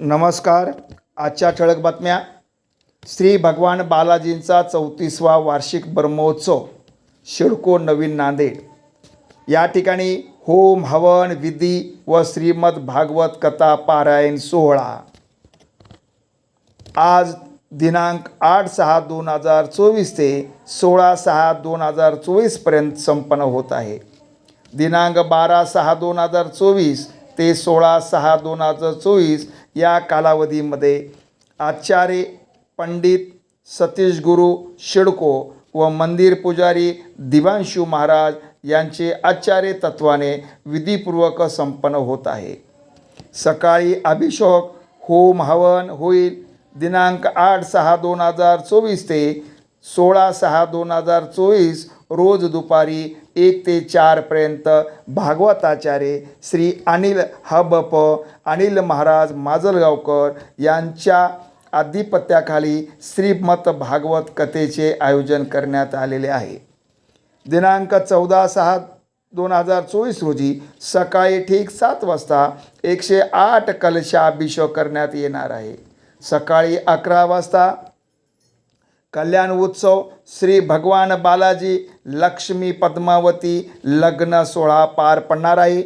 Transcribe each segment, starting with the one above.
नमस्कार. आजच्या ठळक बातम्या. श्री भगवान बालाजींचा चौतीसवा वार्षिक ब्रह्मोत्सव. शिडको नवीन नांदेड. या ठिकाणी होम हवन विधी व श्रीमद भागवत कथा पारायण सोहळा. आज दिनांक आठ सहा दोन हजार चोवीस ते सोळा सहा दोन हजार चोवीसपर्यंत संपन्न होत आहे. दिनांक बारा सहा दोन हजार चोवीस ते सोळा सहा दोन हजार चोवीस या कालावधीमध्ये आचार्य पंडित सतीश गुरु शिडको व मंदिर पुजारी दिवांशू महाराज यांचे आचार्य तत्वाने विधीपूर्वक संपन्न होत आहे. सकाळी अभिषेक होम हवन होईल. दिनांक आठ सहा दोन हजार चोवीस ते सोळा सहा दोन हजार चोवीस रोज दुपारी एक ते चारपर्यंत भागवताचार्य श्री अनिल हबप अनिल महाराज माजलगावकर यांच्या आधिपत्याखाली श्रीमत भागवत कथेचे आयोजन करण्यात आलेले आहे. दिनांक चौदा सहा दोन हजार चोवीस रोजी सकाळी ठीक सात वाजता एकशे आठ कलशाभिषेक करण्यात येणार आहे. सकाळी अकरा वाजता कल्याण उत्सव श्री भगवान बालाजी लक्ष्मी पद्मावती लग्न सोहळा पार पडणार आहे.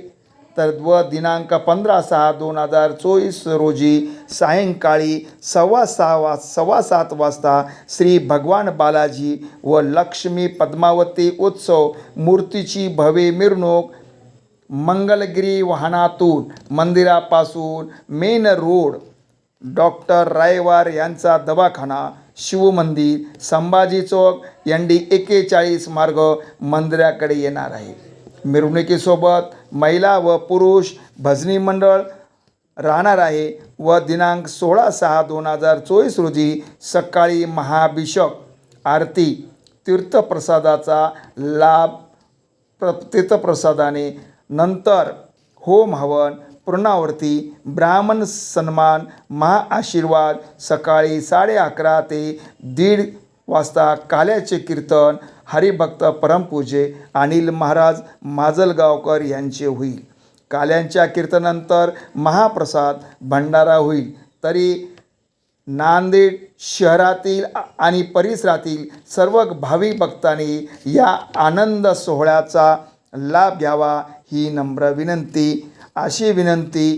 तर व दिनांक पंधरा सहा दोन हजार चोवीस रोजी सायंकाळी सव्वा सहा वा सव्वा सात वाजता श्री भगवान बालाजी व लक्ष्मी पद्मावती उत्सव मूर्तीची भव्य मिरवणूक मंगलगिरी वाहनातून मंदिरापासून मेन रोड डॉक्टर रायवार यांचा दवाखाना शिवमंदिर संभाजी चौक एन डी एकेचाळीस मार्ग मंदिराकडे येणार आहे. मिरवणुकीसोबत महिला व पुरुष भजनी मंडळ राहणार आहे व दिनांक सोळा सहा दोन हजार चोवीस रोजी सकाळी महाभिषेक आरती तीर्थप्रसादाचा लाभ प्र तीर्थप्रसादाने नंतर होम हवन पूर्णावर्ती ब्राह्मण सन्मान महाआशीर्वाद सकाळी साडे अकरा ते दीड वाजता काल्याचे कीर्तन हरिभक्त परमपूजे अनिल महाराज माजलगावकर यांचे होईल. काल्यांच्या कीर्तनानंतर महाप्रसाद भंडारा होईल. तरी नांदेड शहरातील आणि परिसरातील सर्व भाविक भक्तांनी या आनंद सोहळ्याचा लाभ घ्यावा ही नम्र विनंती अशी विनंती.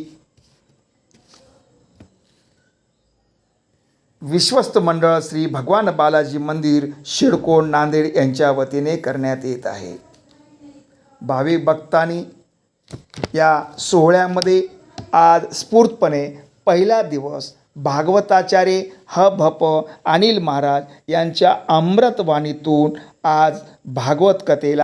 विश्वस्त मंडळ श्री भगवान बालाजी मंदिर शिडकोण नांदेड यांच्या वतीने करण्यात येत आहे. भाविक भक्तांनी या सोहळ्यामध्ये आज स्फूर्तपणे पहिला दिवस भागवताचार्य ह भप अनिल महाराज यांच्या अमृतवाणीतून आज भागवत कथेला